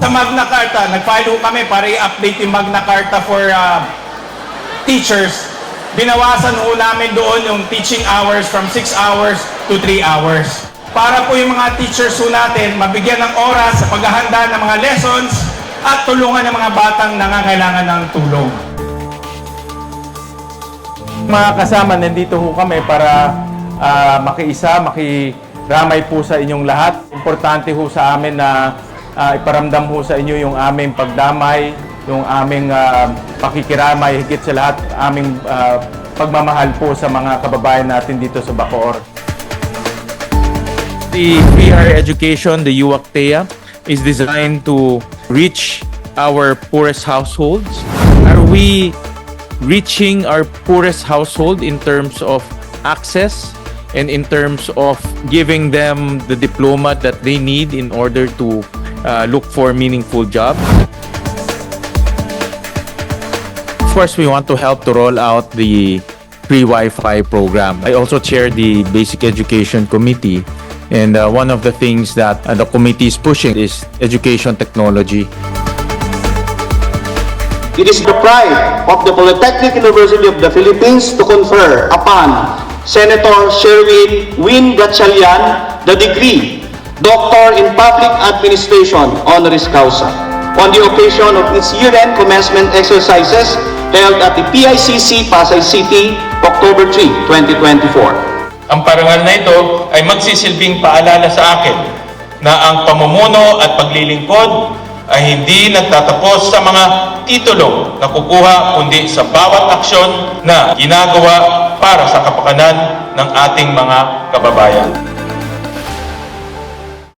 Sa Magna Carta, nag-file kami para i-update yung Magna Carta for uh, teachers. Binawasan ho namin doon yung teaching hours from 6 hours to 3 hours. Para po yung mga teachers ho natin mabigyan ng oras sa paghahanda ng mga lessons at tulungan ng mga batang nangangailangan ng tulong. Mga kasama, nandito ho kami para ah, makiisa, makiramay po sa inyong lahat. Importante ho sa amin na ah, iparamdam ho sa inyo yung aming pagdamay, yung aming ah, pakikiramay, higit sa lahat, aming ah, pagmamahal po sa mga kababayan natin dito sa Bacoor. The higher education, the UACTEA, is designed to reach our poorest households. Are we reaching our poorest household in terms of access and in terms of giving them the diploma that they need in order to uh, look for meaningful jobs? Of course, we want to help to roll out the free Wi-Fi program. I also chair the Basic Education Committee, and uh, one of the things that uh, the committee is pushing is education technology. It is the pride of the Polytechnic University of the Philippines to confer upon Senator Sherwin Win Gatchalian the degree Doctor in Public Administration honoris causa on the occasion of its year-end commencement exercises held at the PICC Pasay City, October 3, 2024. Ang parangal na ito ay magsisilbing paalala sa akin na ang pamumuno at paglilingkod ay hindi nagtatapos sa mga titulo na kukuha kundi sa bawat aksyon na ginagawa para sa kapakanan ng ating mga kababayan.